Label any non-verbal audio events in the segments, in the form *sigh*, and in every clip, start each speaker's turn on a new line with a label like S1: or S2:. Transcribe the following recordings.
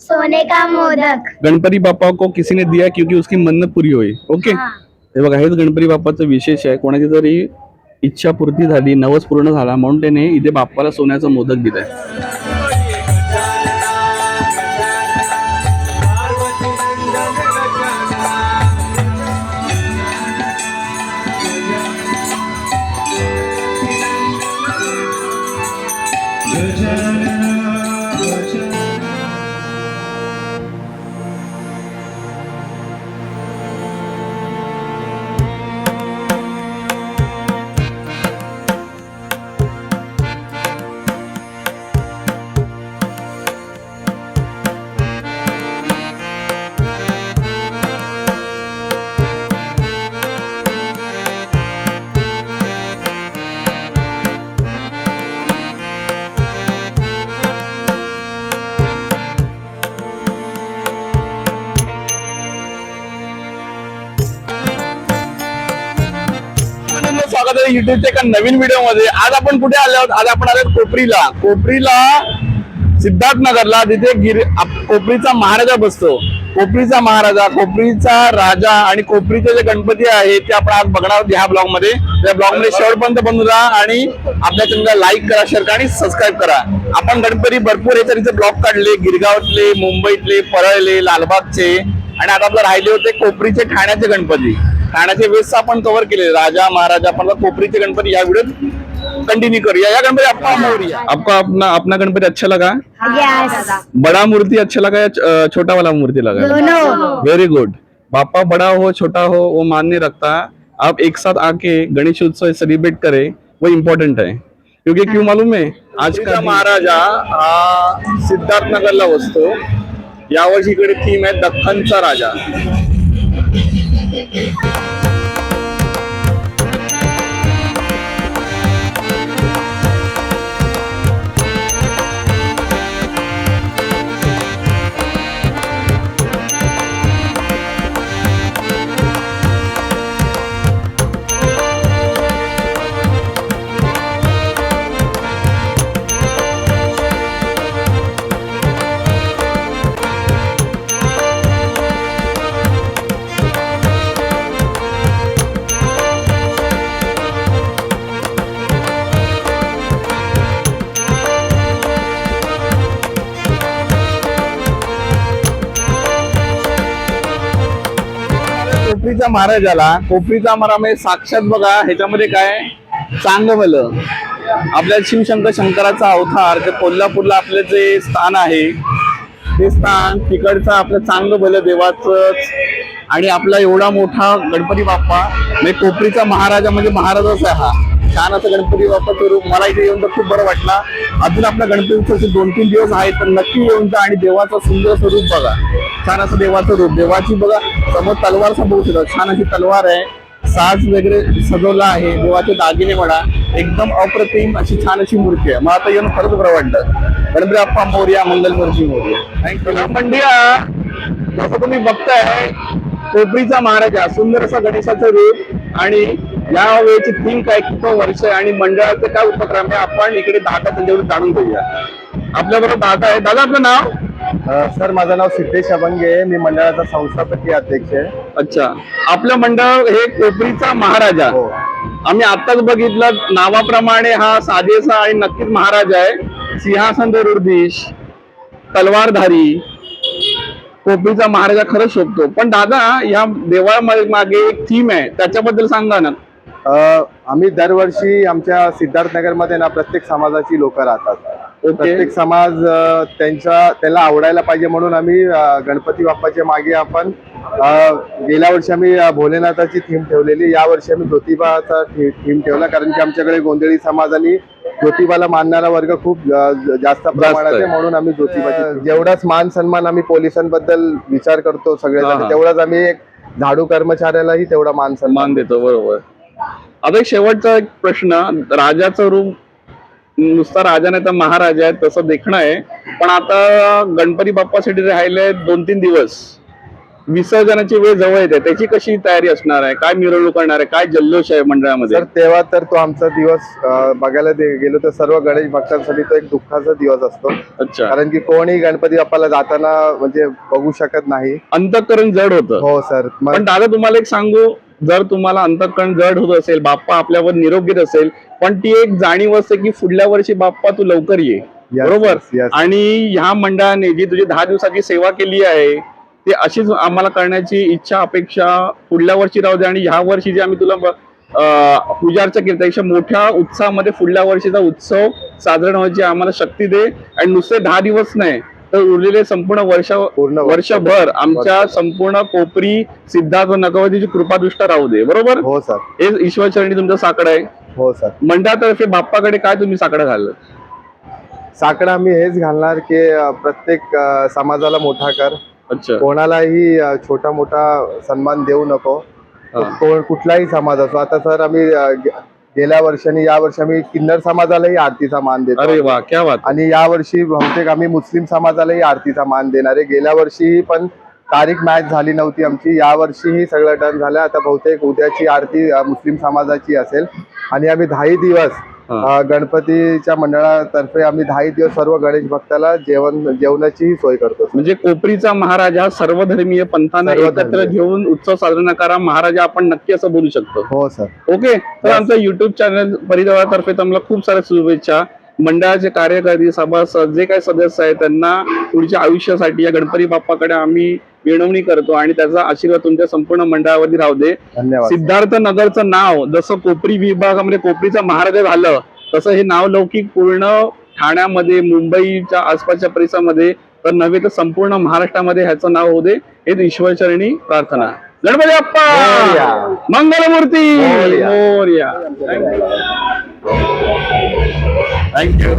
S1: सोने का मोदक।
S2: गणपती बाप्पा को किसी ने दिया क्योंकि उसकी मन्नत पूरी होई ओके?
S1: हा.
S2: बघा हेच गणपती बाप्पाचं विशेष आहे. कोणाची तरी इच्छा पूर्ती झाली नवस पूर्ण झाला म्हणून त्याने इथे बाप्पाला सोन्याचा मोदक दिलाय. स्वागत युट्यूबच्या एका नवीन व्हिडिओमध्ये आज आपण कुठे आलो आहोत? आज आपण आलो कोपरीला. कोपरीला सिद्धार्थ नगरला तिथे गिर कोपरीचा महाराजा बसतो. कोपरीचा महाराजा कोपरीचा राजा आणि कोपरीचे जे गणपती आहे ते आपण आज बघणार आहोत ह्या ब्लॉगमध्ये. त्या ब्लॉगमध्ये शेवटपर्यंत बनू राहा आणि आपल्या चॅनलला लाईक करा शेअर करा आणि सबस्क्राईब करा. आपण गणपती भरपूर हे तरीचे ब्लॉग काढले. गिरगावातले मुंबईतले परळले लालबागचे आणि आता आपलं राहिले होते कोपरीचे ठाण्याचे गणपती. ठाण्याचे वेस आपण कव्हर केले राजा महाराजा आपण कोपरीचे गणपती या व्हिडिओत कंटिन्यू करूया. या गणपती आपका मोरिया. आपका अपना अपना गणपती अच्छा लगा?
S1: यस
S2: बड़ा मूर्ति अच्छा लगा या छोटा वाला मूर्ति लगा?
S1: दोनों.
S2: वेरी गुड पापा बड़ा हो छोटा हो वो मान्य रखता। आप एक साथ आके गणेश उत्सव सेलिब्रेट करें वो इम्पोर्टेंट है। क्योंकि क्यों मालूम है आज का महाराजा हा सिद्धार्थ नगरला बसतो यावर्षी इकडे थीम आहे दख्खनचा राजा. Thank you. कोपरीचा महाराजाला कोपरीचा महाराज म्हणजे साक्षात बघा ह्याच्यामध्ये काय? चांगलं भलं आपल्या शिवशंकर शंकराचा अवतार ते कोल्हापूरला आपलं जे स्थान आहे ते स्थान तिकडचं आपलं चांगलं भलं देवाचं आणि आपला एवढा मोठा गणपती बाप्पा म्हणजे कोपरीचा महाराजा म्हणजे महाराजाच आहे हा. छान असं गणपती बाप्पाचं रूप मला इथे येऊन तर खूप बरं वाटला. अजून आपल्या गणपती उत्सवाचे दोन तीन दिवस आहेत तर नक्की येऊन जा आणि देवाचं सुंदर स्वरूप बघा. छान असं देवाचं रूप. देवाची बघा समोर तलवार समोर शकता. छान अशी तलवार आहे. साज वगैरे सजवला आहे. देवाचे दागिने म्हणा. एकदम अप्रतिम अशी छान अशी मूर्ती आहे. मला आता येऊन खरंच बरं वाटलं गणपती अप्पा मोर्या मंगल मूर्ती मोर्या थँक्यू पंडिया जसं तुम्ही बघताय कोपरीचा महाराजा सुंदर असा गणेशाचं रूप. आणि या वेळेची थीम काय किती वर्ष आहे? आणि मंडळाचे काय उपक्रम आहे? आपण इकडे दादा त्यांच्याकडून जाणून घेऊया. आपल्याबरोबर दादा आहे. दादा आपलं नाव?
S3: सर माझं नाव सिद्धेश अभंगे आहे. मी मंडळाचा संस्थापकीय अध्यक्ष आहे.
S2: अच्छा. आपलं मंडळ हे कोपरीचा महाराजा.
S3: हो.
S2: आम्ही आताच बघितलं नावाप्रमाणे हा साजेसा आणि नक्कीच महाराज आहे. सिंहासन दरुर्दिश तलवारधारी कोपरीचा महाराजा खरंच शोभतो. पण दादा या देवाळा मागे एक थीम आहे. त्याच्याबद्दल सांगा ना.
S3: अ, आम्ही दरवर्षी आमच्या सिद्धार्थ नगरमध्ये ना प्रत्येक समाजाची लोक राहतात. प्रत्येक समाज त्यांच्या त्याला आवडायला पाहिजे म्हणून आम्ही गणपती बाप्पाच्या मागे आपण गेल्या वर्षी आम्ही भोलेनाथाची थीम ठेवलेली. या वर्षी आम्ही ज्योतिबाचा थीम ठेवला. कारण की आमच्याकडे गोंधळी समाज आणि ज्योतिबाला मानणारा वर्ग खूप जास्त प्रमाणात आहे. म्हणून आम्ही ज्योतिबाची जेवढाच मान सन्मान आम्ही पोलिसांबद्दल विचार करतो सगळे
S2: हा.
S3: तेवढाच आम्ही एक झाडू कर्मचाऱ्यालाही तेवढा मान सन्मान
S2: मान देतो बरोबर. आता शेवटचा एक प्रश्न. राजाचं रूप नुसता राजा नाही तर महाराजा आहे तसं देखणं आहे. पण आता गणपती बाप्पासाठी राहिले दोन तीन दिवस. विसर्जनाची वेळ जवळ येते. त्याची कशी तयारी असणार आहे? काय मिरवणूक करणार आहे? काय जल्लोष आहे मंडळामध्ये?
S3: तर तेव्हा तर तो आमचा दिवस अं, बघायला दे- गेलो तर सर्व गणेश भक्तांसाठी तो एक दुःखाचा दिवस असतो.
S2: अच्छा.
S3: कारण की कोणी गणपती बाप्पाला जाताना म्हणजे बघू शकत नाही.
S2: अंतकरण जड होतं.
S3: हो सर. मग
S2: पण दादा तुम्हाला एक सांगू? जर तुम्हाला अंतकरण जड होत असेल बाप्पा आपल्यावर निरोप घेत असेल पण ती एक जाणीव असते की पुढल्या वर्षी बाप्पा तू लवकर ये. बरोबर. आणि ह्या मंडळाने जी तुझी दहा दिवसाची सेवा केली आहे ती अशीच आम्हाला करण्याची इच्छा अपेक्षा पुढल्या वर्षी राहू दे आणि ह्या वर्षी जे आम्ही तुला अं, पूजा अर्चा केली त्यापेक्षा मोठ्या उत्साहामध्ये पुढल्या वर्षीचा उत्सव साजरा व्हायची आम्हाला शक्ती दे. आणि नुसते दहा दिवस नाही तर उरलेले संपूर्ण वर्ष
S3: पूर्ण वर्ष.
S2: वर्षभर आमच्या संपूर्ण कोपरी सिद्धार्थ व नगवतीची कृपादृष्टा राहू दे. बरोबर?
S3: हो सर.
S2: हे ईश्वर चरणी तुमचं साकडं आहे.
S3: हो सर.
S2: मंडळातर्फे बाप्पाकडे काय तुम्ही साकडं घाललं?
S3: साकडं आम्ही हेच घालणार की प्रत्येक समाजाला मोठा कर.
S2: अच्छा.
S3: कोणालाही छोटा मोठा सन्मान देऊ नको. कोण कुठलाही समाज असो. आता सर आम्ही गेल्या वर्षाने या वर्षी आम्ही किन्नर समाजालाही आरतीचा मान देतो.
S2: अरे वा क्या बात
S3: आणि या वर्षी बहुतेक आम्ही मुस्लिम समाजालाही आरतीचा मान देणार आहे. गेल्या वर्षी पण तारीख मॅच झाली नव्हती आमची. या वर्षीही सगळं डन झालं. आता बहुतेक उद्याची आरती मुस्लिम समाजाची असेल. आणि आम्ही दहाही दिवस गणपतीच्या मंडळातर्फे आम्ही दहाही दिवस सर्व गणेश भक्ताला जेवण जेवणाचीही सोय करतो.
S2: म्हणजे कोपरीचा महाराजा सर्वधर्मीय पंथांना. एकत्र घेऊन उत्सव साजरा करा महाराजा आपण नक्की असं बोलू शकतो.
S3: हो सर.
S2: ओके तर आमच्या युट्यूब चॅनल परिवारातर्फे तुम्हाला खूप साऱ्या शुभेच्छा. मंडळाचे कार्यकारी सभासद जे काही सदस्य आहेत त्यांना पुढच्या आयुष्यासाठी या गणपती बाप्पाकडे आम्ही विनवणी करतो आणि त्याचा आशीर्वाद तुमच्या संपूर्ण मंडळावरती राहू दे. सिद्धार्थ नगरचं नाव जसं कोपरी विभागामध्ये कोपरीचा महाराजा झालं तसं हे नाव लौकिक पूर्ण ठाण्यामध्ये मुंबईच्या आसपासच्या परिसरामध्ये तर नव्हे तर संपूर्ण महाराष्ट्रामध्ये ह्याचं नाव होऊ दे. हेच ईश्वरचरणी प्रार्थना. Ganpati Bappa!
S3: Morya.
S2: Mangalmurti!
S3: Morya.
S1: Thank you.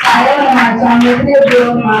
S1: I am a child of the world, my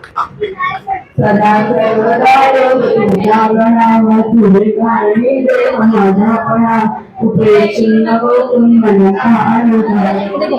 S1: सदा सर्वदा योगपूजा प्रणाम तुझे कारणी देव माझापणा उपदेशी नको तुम मनसा
S2: गणपती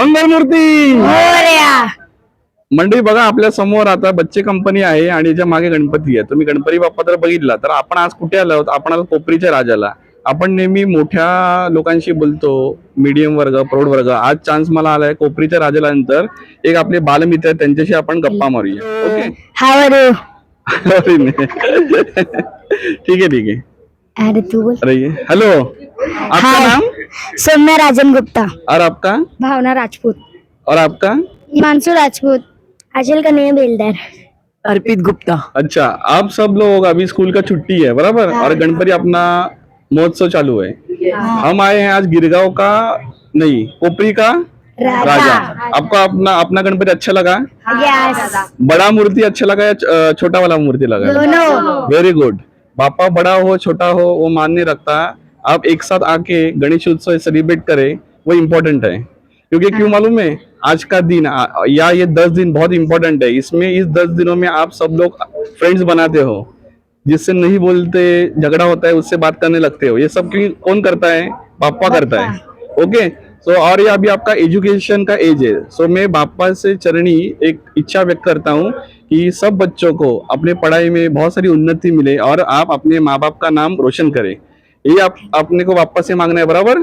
S2: मंगलमूर्ती! मंडळी बघा आपल्यासमोर आता बच्चे कंपनी आहे आणि याच्या मागे गणपती आहे. तुम्ही गणपती बाप्पा जर बघितला तर आपण आज कुठे आलो आहोत? आपण आलो कोपरीच्या राजाला. आपण नेहमी मोठ्या लोकांशी बोलतो मीडियम वर्ग प्रौढ वर्ग. आज चान्स मला आलाय कोपरीच्या राजाला नंतर एक आपले बालमित्र त्यांच्याशी आपण गप्पा मारूया. ओके. *laughs* *laughs* ठीक है ठीक है
S1: अरे तू बोल.
S2: अरे हेलो. आपका
S1: हाय
S2: नाम?
S1: सौम्या राजन गुप्ता।
S2: और आपका?
S1: भावना राजपूत।
S2: और आपका?
S1: हिमांशु राजपूत आजल कन्हैया बेलदार।
S4: अर्पित गुप्ता।
S2: अच्छा आप सब लोग अभी स्कूल का छुट्टी है बराबर? और गणपति अपना महोत्सव चालू है। हम आए हैं आज गिरगांव का नहीं कोपरी का राजा। आपको अपना अपना गणपति अच्छा लगा?
S4: यस
S2: बड़ा मूर्ति अच्छा लगा या अ, छोटा वाला मूर्ति लगा?
S4: दोनों।
S2: वेरी गुड बापा बड़ा हो छोटा हो वो मान्य रखता आप एक साथ आके गणेश उत्सव सेलिब्रेट करें वो इम्पोर्टेंट है। क्योंकि क्यों मालूम है आज का दिन या ये दस दिन बहुत इम्पोर्टेंट है। इसमें इस दस दिनों में आप सब लोग फ्रेंड्स बनाते हो। जिससे नहीं बोलते झगड़ा होता है उससे बात करने लगते हो। ये सब क्यों कौन करता है? पापा करता है। ओके सो so, और ये अभी आपका एजुकेशन का एज है। सो so, मैं बापा से चरणी एक इच्छा व्यक्त करता हूँ कि सब बच्चों को अपने पढ़ाई में बहुत सारी उन्नति मिले और आप अपने माँ बाप का नाम रोशन करें। ये आप अपने को वापस से मांगना है बराबर?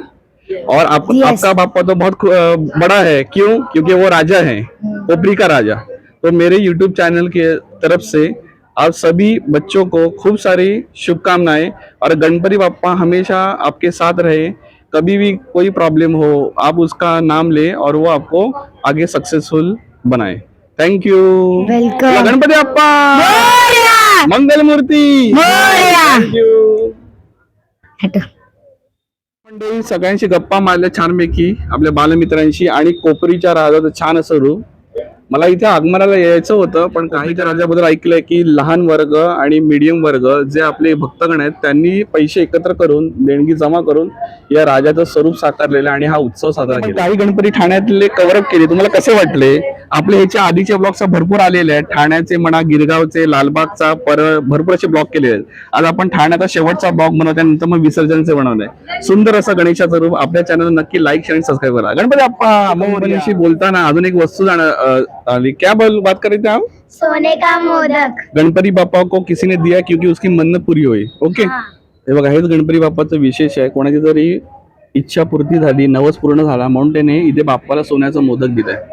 S2: और आप, आपका बापा तो बहुत बड़ा है। क्यों? क्योंकि वो राजा है कोपरी का राजा। तो मेरे यूट्यूब चैनल के तरफ़ से आप सभी बच्चों को खूब सारी शुभकामनाएँ। और गणपति बापा हमेशा आपके साथ रहे। कभी भी कोई प्रॉब्लम हो आप उसका नाम ले और वो आपको आगे सक्सेसफुल बनाए। Thank you. गणपती बाप्पा! मंगल मूर्ति! थँक यू मंडळी सगळ्यांशी गप्पा मारल्या छानपैकी. आपल्या बालमित्रांशी आणि कोपरीच्या राहतात छान असं रूप. मला इथे आगमनाला यायचं होतं पण काही त्या राजाबद्दल ऐकलंय की लहान वर्ग आणि मीडियम वर्ग जे आपले भक्तगण आहेत त्यांनी पैसे एकत्र करून देणगी जमा करून या राजाचं स्वरूप साकारलेलं आणि हा उत्सव साजरा केला. काही गणपती ठाण्यातले कव्हरअप केले. तुम्हाला कसे वाटले? आपले ह्याच्या आधीचे ब्लॉग्स भरपूर आलेले आहेत. ठाण्याचे म्हणा गिरगावचे लालबागचा पर भरपूर असे ब्लॉग केले आहेत. आज आपण ठाण्याचा शेवटचा ब्लॉग बनवतोय नंतर मग विसर्जनचे बनवलंय. सुंदर असं गणेशाचं रूप आपल्या चॅनल नक्की लाईक शेअर आणि सबस्क्राईब करा. गणपती गणपतीशी बोलताना अजून एक वस्तू जाण आली क्या बोल बात कर रहे थे आप?
S4: सोने का मोदक।
S2: गणपती बाप्पा को किसी ने दिया क्योंकि उसकी मन्नत पूरी होई ओके? हे। बघा हेच गणपती बाप्पाचं विशेष आहे कोणाची तरी इच्छा पूर्ती झाली नवस पूर्ण झाला म्हणून त्याने इथे बाप्पाला सोन्याचा मोदक दिलाय.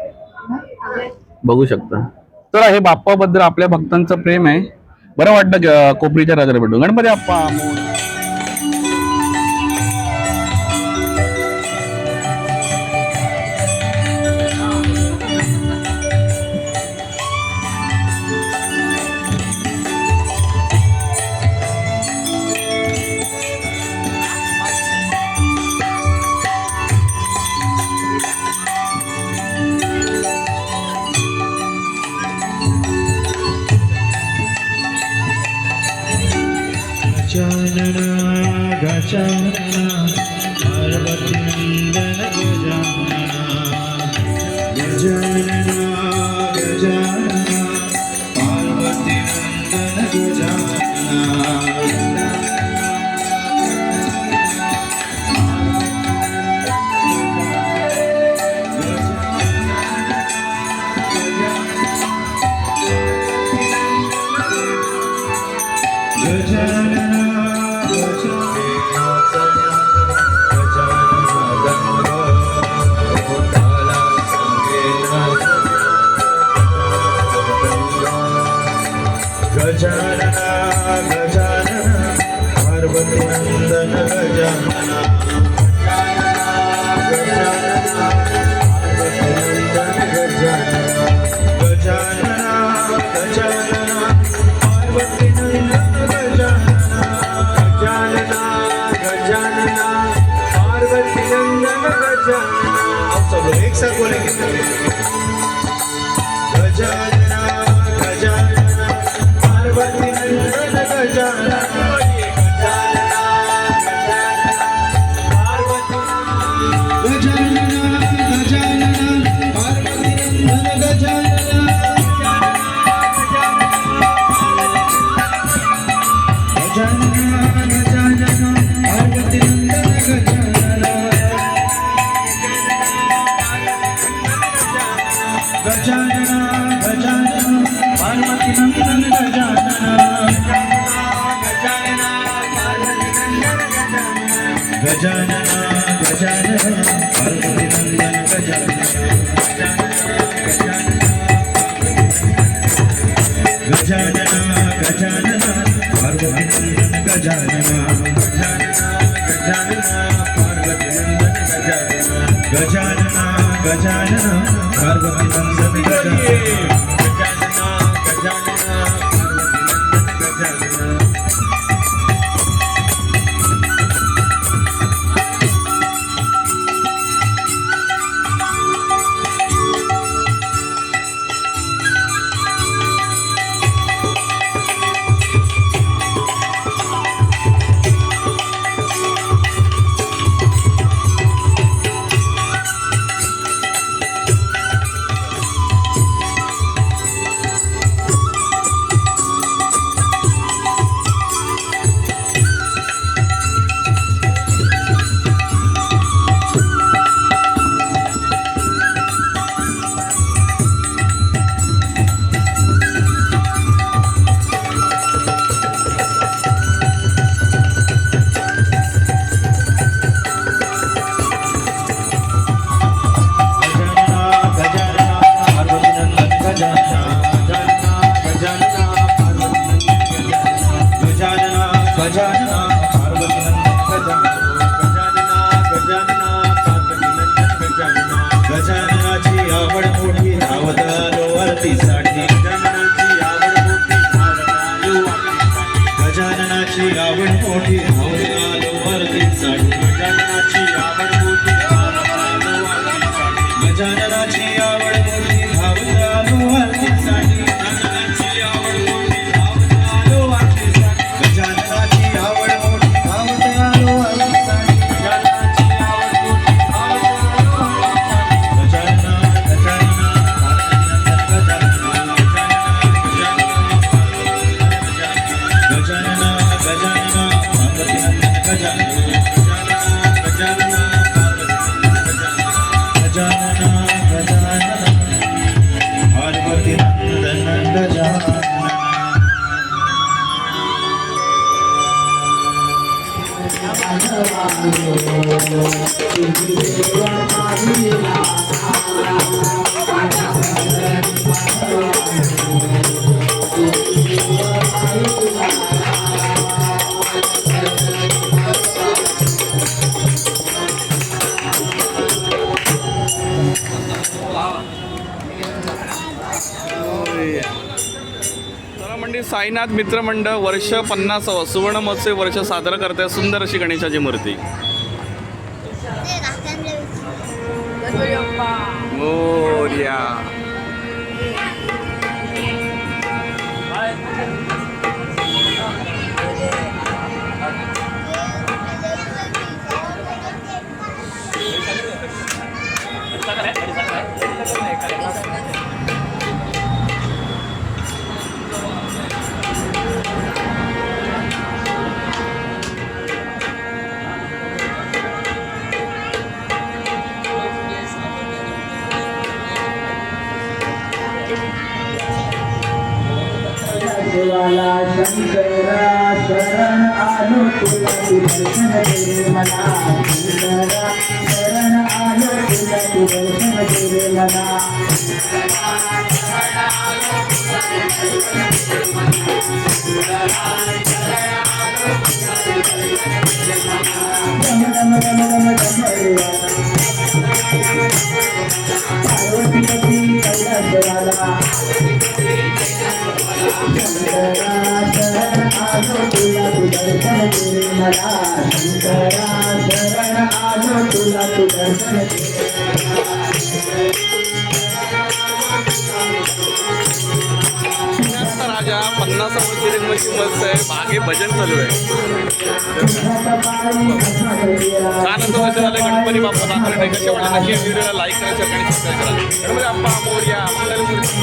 S2: बघू शकता. तर हे बाप्पाबद्दल आपल्या भक्तांचं प्रेम आहे. बरं वाटतं अं, कोपरीच्या राजाला भेटून. गणपती बाप्पा मोरया.
S5: गजानना गजानना एक साथ बोलेंगे गजानना गजानना गजानना पार्वती नंदन गजानना गजानना गजानना पार्वती नंदन गजानना गजानना गजानना पार्वती नंदन गजानना गजानना गजानना गजानना गजानना
S2: म्हणजे साईनाथ मित्रमंडळ वर्ष पन्नासावं सुवर्ण महोत्सव वर्ष साजरं करते सुंदर अशी गणेशाची मूर्ती. मोर्या.
S6: देवाला शंकरा शरण आलो तुला तू दर्शन दे मला शंकरा शरण आलो तुला तू दर्शन दे मला रम रम रम रम रम देवा पार्वतीपती कैलासवाला शंकरा शरण आलो तुला तू दर्शन दे मला शंकरा शरण आलो तुला
S2: पन्नासावं मस्त आहे. मागे भजन चालू आहे. छान असं कसं झालं गणपती बाप्पा दाखवलं नाही. कसे वाटले? नक्की व्हिडिओला लाईक करायचं शेअर आणि सबस्क्राईब करा गणपती बाप्पा मोर्या मंगलमूर्ती.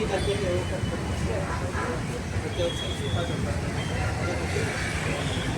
S6: にかけてよかったです。